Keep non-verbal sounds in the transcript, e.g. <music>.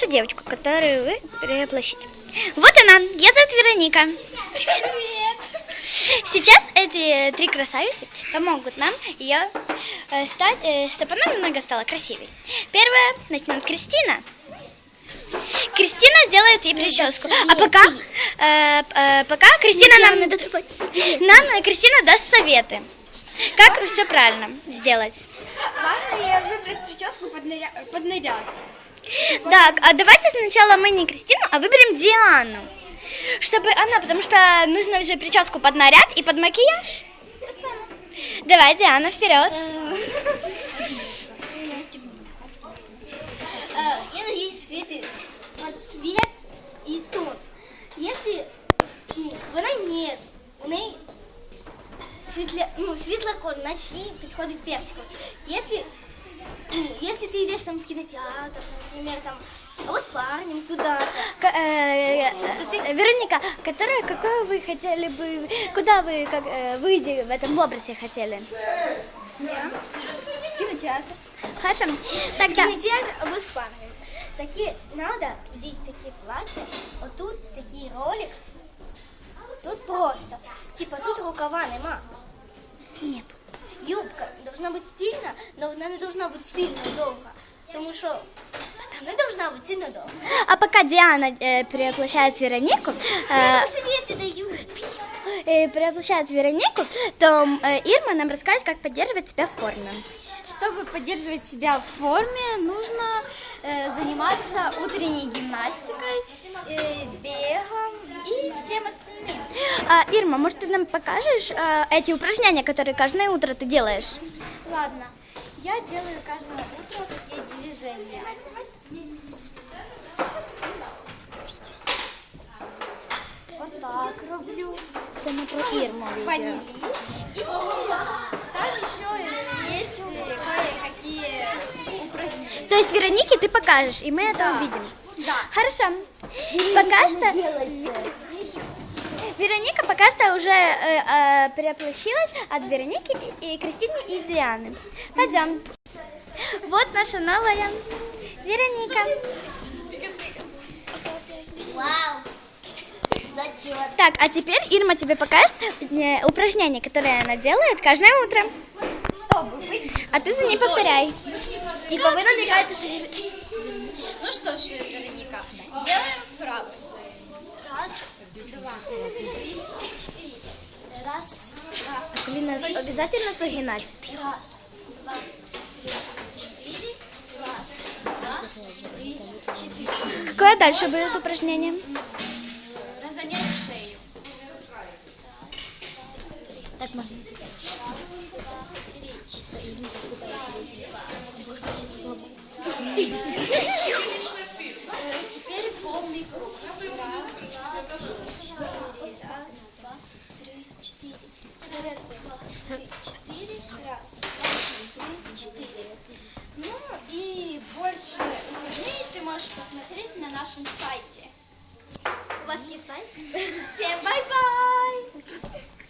Нашу девочку, которую вы перевоплощите. Вот она, я зовут Вероника. Привет. Сейчас эти три красавицы помогут нам ее э, стать, э, чтобы она немного стала красивой. Первая начнет Кристина. Кристина сделает ей прическу. А пока, э, э, пока Кристина нам, нам э, Кристина даст советы. Как все правильно сделать. Важно выбрать прическу под, наря... под наряд. Так, а давайте сначала мы не Кристину, а выберем Диану. Чтобы она, потому что нужно уже прическу под наряд и под макияж. Давай, Диана, вперед. Я надеюсь, Светы под цвет и тон. Если ну, вона нет, у неї світле, ну, світлокон, значить їй підходить персиком. Если, ну, <clears throat> если ты идешь там в кинотеатр, например, там, або с парнем куда-то, К- э, э, Вероника, которая, какой вы хотели бы, куда вы как, э, выйти в этом образе хотели? в кинотеатр. Хорошо. Так, да. Кинотеатр або с парнем. Такі, надо вдеть такі плаття, отут такий ролик, тут просто, типа тут рукава нема. Нет. Юбка должна бути стильна, але вона не должна бути сильно довга. Тому що не должна бути сильно довга. А пока Диана э, перевоплощает Веронику, Я э, таку совети даю. э, перевоплощает Веронику, то э, Ирма нам расскажет, как поддерживать себя в форме. Чтобы поддерживать себя в форме, нужно э, заниматься утренней гимнастикой, э, бегом всем остальным. А, Ирма, может, ты нам покажешь э, эти упражнения, которые каждое утро ты делаешь? Ладно, я делаю каждое утро такие движения. Вот так роблю. Це ми про Ірму Поняли. И там еще есть кое-какие упражнения. То есть Веронике ты покажешь, и мы это увидим. Да. Хорошо. Пока что Вероника пока что уже э, э, переплощилась от Вероники и Кристины и Дианы. Пойдем. Вот наша новая Вероника. Вау! Так, а теперь Ирма тебе покажет э, упражнение, которое она делает каждое утро. Чтобы быть А ты за ней повторяй. Типа ви намікаєте, Ну что ж, Вероника, делаем вправо. Раз, два, три, четыре. Раз, два, Блин, обязательно загинать. раз, два, три, четыре. Раз, два, три, четыре. Какое дальше будет упражнение? Разонять шею. Так, можно. Раз, два, три, четыре. Раз, два, три, четыре. Раз, два, три, четыре. Ну и больше упражнений ты можешь посмотреть на нашем сайте. У вас есть сайт? Всем бай-бай! <laughs>